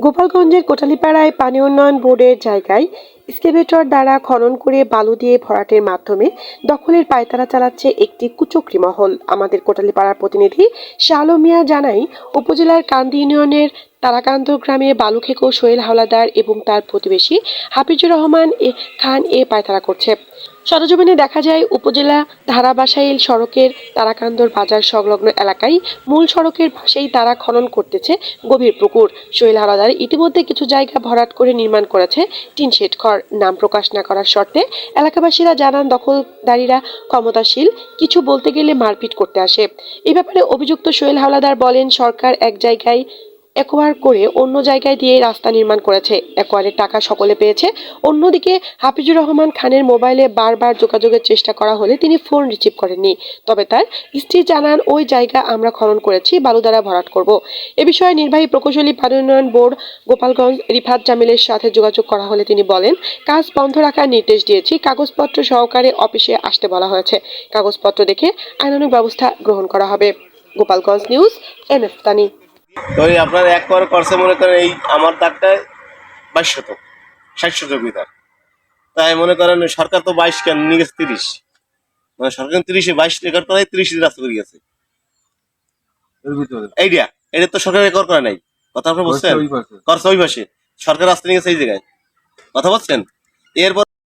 গোপালগঞ্জের কোটালীপাড়ায় পানি উন্নয়ন বোর্ডের জায়গায় এক্সকেভেটর দ্বারা খনন করে বালু দিয়ে ভরাটের মাধ্যমে দখলের পায়তারা চালাচ্ছে একটি কুচক্রি মহল। আমাদের কোটালীপাড়ার প্রতিনিধি শালো মিয়া জানাই, উপজেলার কান্দি ইউনিয়নের তারাকান্ত গ্রামে বালুখেকো সোহেল হাওলাদার এবং তার প্রতিবেশী হাফিজুর রহমান এ খান এ পায়তারা করছে। সরজমিনে দেখা যায়, উপজেলা ধারাবাসাইল সড়কের তারাকান্দর বাজার সংলগ্ন এলাকায় মূল সড়কের পাশেই তারা খনন করতেছে গভীর পুকুর। সোহেল হাওলাদার ইতিমধ্যে কিছু জায়গা ভরাট করে নির্মাণ করেছে টিন শেড ঘর। নাম প্রকাশ না করার শর্তে এলাকাবাসীরা জানান দখলদারীরা ক্ষমতাশীল, কিছু বলতে গেলে মারপিট করতে আসে। এ ব্যাপারে অভিযুক্ত সোহেল হাওলাদার বলেন, সরকার এক জায়গায় একোয়ার করে অন্য জায়গায় দিয়ে রাস্তা নির্মাণ করেছে। একোয়ারের টাকা সকলে পেয়েছে। অন্যদিকে হাফিজুর রহমান খানের মোবাইলে বারবার যোগাযোগের চেষ্টা করা হলে তিনি ফোন রিসিভ করেননি। তবে তার স্ত্রী জানান, ওই জায়গা আমরা খনন করেছি বালু দ্বারা ভরাট করব। এ বিষয়ে নির্বাহী প্রকৌশলী পানি উন্নয়ন বোর্ড গোপালগঞ্জ রিফাত জামিলের সাথে যোগাযোগ করা হলে তিনি বলেন, কাজ বন্ধ রাখার নির্দেশ দিয়েছি। কাগজপত্র সহকারে অফিসে আসতে বলা হয়েছে। কাগজপত্র দেখে আইনানুগ ব্যবস্থা গ্রহণ করা হবে। গোপালগঞ্জ নিউজ এম এফ তো আপনার এক করে করছে মনে করেন এই আমার দাগটায় বাইশ শতক ষাট শতক বিধার তাই মনে করেন সরকার তো বাইশ কেন? নিয়ে গেছে তিরিশ। মানে সরকার তিরিশে বাইশ রেকর্ড করাই তিরিশ রাস্তা করে গেছে এইটা এটা তো সরকার রেকর্ড করে নাই। কথা আপনি বুঝছেন? করছে ওই পাশে। সরকার রাস্তা নিয়ে গেছে এই জায়গায়। কথা বলছেন এরপর